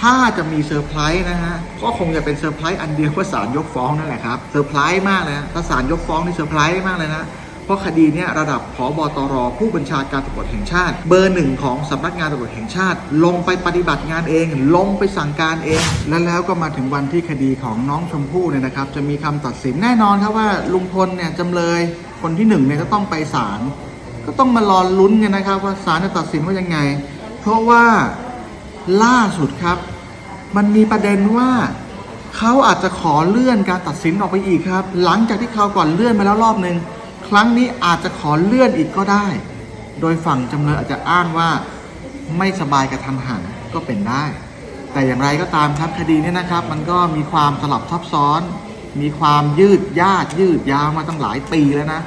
ถ้าจะมีเซอร์ไพรส์นะฮะ ก็คงจะเป็นเซอร์ไพรส์อันเดียวว่าศาลยกฟ้องนั่นแหละครับ เซอร์ไพรส์มากเลยนะถ้าศาลยกฟ้องนี่เซอร์ไพรส์มากเลยนะ เพราะคดีเนี้ยระดับผบตร ผู้บัญชาการตำรวจแห่งชาติ เบอร์หนึ่งของสำนักงานตำรวจแห่งชาติ ลงไปปฏิบัติงานเอง ลงไปสั่งการเอง และแล้วก็มาถึงวันที่คดีของน้องชมพู่เนี่ยนะครับ จะมีคำตัดสินแน่นอนครับว่าลุงพลเนี่ยจำเลยคนที่หนึ่งเนี่ยก็ต้องไปศาล ก็ต้องมารอลุ้นกันนะครับว่าศาลจะตัดสินว่ายังไง เพราะว่าล่าสุดครับ มันมีประเด็นว่าเขาอาจจะขอเลื่อนการตัดสินออกไปอีกครับ หลังจากที่เขาก่อนเลื่อนไปแล้วรอบหนึ่งครั้งนี้อาจจะขอเลื่อนอีกก็ได้ โดยฝั่งจำเลยอาจจะอ้างว่าไม่สบายกับทันหันก็เป็นได้ แต่อย่างไรก็ตามครับคดีนี้นะครับ มันก็มีความสลับซับซ้อน มีความยืดยาดยืดยาวมาตั้งหลายปีแล้วนะ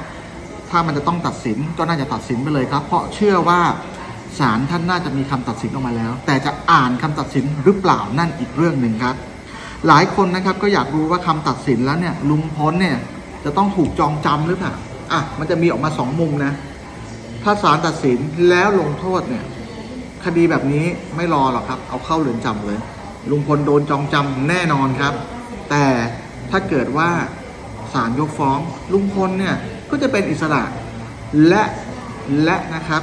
ถ้ามันจะต้องตัดสินก็น่าจะตัดสินไปเลยครับ เพราะเชื่อว่า ศาลท่านน่าจะมีคำตัดสินออกมาแล้ว แต่จะอ่านคำตัดสินหรือเปล่านั่นอีกเรื่องหนึ่งครับ หลายคนนะครับก็อยากรู้ว่าคำตัดสินแล้วเนี่ยลุงพลเนี่ยจะต้องถูกจองจำหรือเปล่าอะมันจะมีออกมาสองมุมนะ ถ้าศาลตัดสินแล้วลงโทษเนี่ยคดีแบบนี้ไม่รอหรอกครับ เอาเข้าเรือนจำเลย ลุงพลโดนจองจำแน่นอนครับ แต่ถ้าเกิดว่าศาลยกฟ้องลุงพลเนี่ยก็จะเป็นอิสระและและนะครับ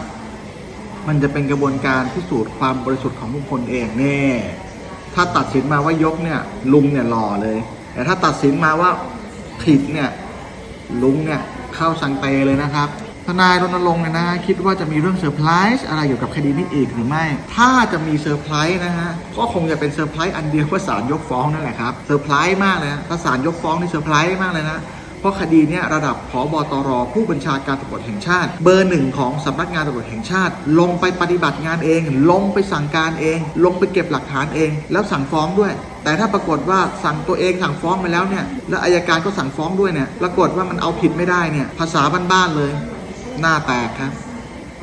มันจะเป็นกระบวนการพิสูจน์ความบริสุทธิ์ของลุงพลเองแน่ถ้าตัดสินมาว่ายกเนี่ยลุงเนี่ยหล่อเลย แต่ถ้าตัดสินมาว่าผิดเนี่ยลุงเนี่ยเข้าสังเตเลยนะครับทนายรณรงค์เนี่ยนะคิดว่าจะมีเรื่องเซอร์ไพรส์อะไรอยู่ยวกับคดีนี้อีกหรือไม่ ถ้าจะมีเซอร์ไพรส์นะฮะก็คงจะเป็นเซอร์ไพรส์อันเดียวว่าศาลยกฟ้องนั่นแหละครับเซอร์ไพรส์มากเลยนะถ้าศาลยกฟ้องนี่เซอร์ไพรส์มากเลยนะ เพราะคดีนี้ระดับผบตรผู้บัญชาการตำรวจแห่งชาติ เบอร์หนึ่งของสำนักงานตำรวจแห่งชาติ ลงไปปฏิบัติงานเอง ลงไปสั่งการเอง ลงไปเก็บหลักฐานเอง แล้วสั่งฟ้องด้วยแต่ถ้าปรากฏว่าสั่งตัวเองสั่งฟ้องไปแล้วเนี่ย แล้วอายการก็สั่งฟ้องด้วยเนี่ย ปรากฏว่ามันเอาผิดไม่ได้เนี่ย ภาษาบ้านๆเลย หน้าแตกครับ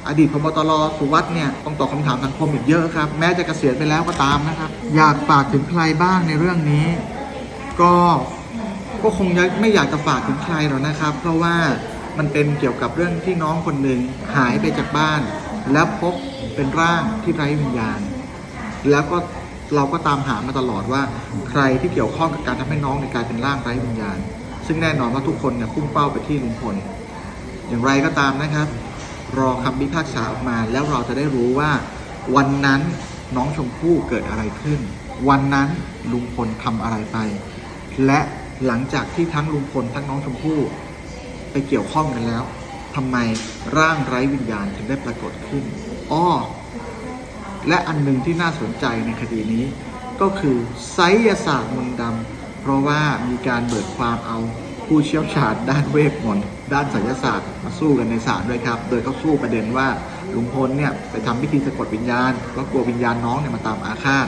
อดีตพบตรสุวัสด์เนี่ยต้องตอบคำถามสังคมอีกเยอะครับ แม้จะเกษียณไปแล้วก็ตามนะครับ อยากฝากถึงใครบ้างในเรื่องนี้ ก็ ก็คงยังไม่อยากจะฝากถึงใครหรอกนะครับ เพราะว่ามันเป็นเกี่ยวกับเรื่องที่น้องคนหนึ่งหายไปจากบ้าน แล้วพบเป็นร่างที่ไร้วิญญาณ แล้วก็เราก็ตามหามาตลอดว่า ใครที่เกี่ยวข้องกับการทำให้น้องในกลายเป็นร่างไร้วิญญาณ ซึ่งแน่นอนว่าทุกคนเนี่ยพุ่งเป้าไปที่ลุงพลอย่างไรก็ตามนะครับ รอคำพิพากษาออกมาแล้วเราจะได้รู้ว่า วันนั้นน้องชมพู่เกิดอะไรขึ้น วันนั้นลุงพลทำอะไรไป และ หลังจากที่ทั้งลุงพลทั้งน้องชมพู่ไปเกี่ยวข้องกันแล้วทำไมร่างไร้วิญญาณถึงได้ปรากฏขึ้นอ้อและอันหนึ่งที่น่าสนใจในคดีนี้ ก็คือไสยศาสตร์มนต์ดำเพราะว่ามีการเบิกความเอาผู้เชี่ยวชาญด้านเวทมนต์ด้านไสยศาสตร์มาสู้กันในศาลด้วยครับ โดยเขาสู้ประเด็นว่าลุงพลเนี่ยไปทำพิธีสะกดวิญญาณก็กลัววิญญาณน้องเนี่ยมาตามอาฆาต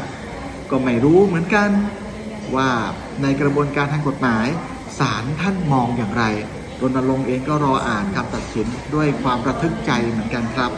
ก็ไม่รู้เหมือนกัน ว่าในกระบวนการทางกฎหมายศาลท่านมองอย่างไรรณรงค์เองก็รออ่านคำตัดสินด้วยความระทึกใจเหมือนกันครับ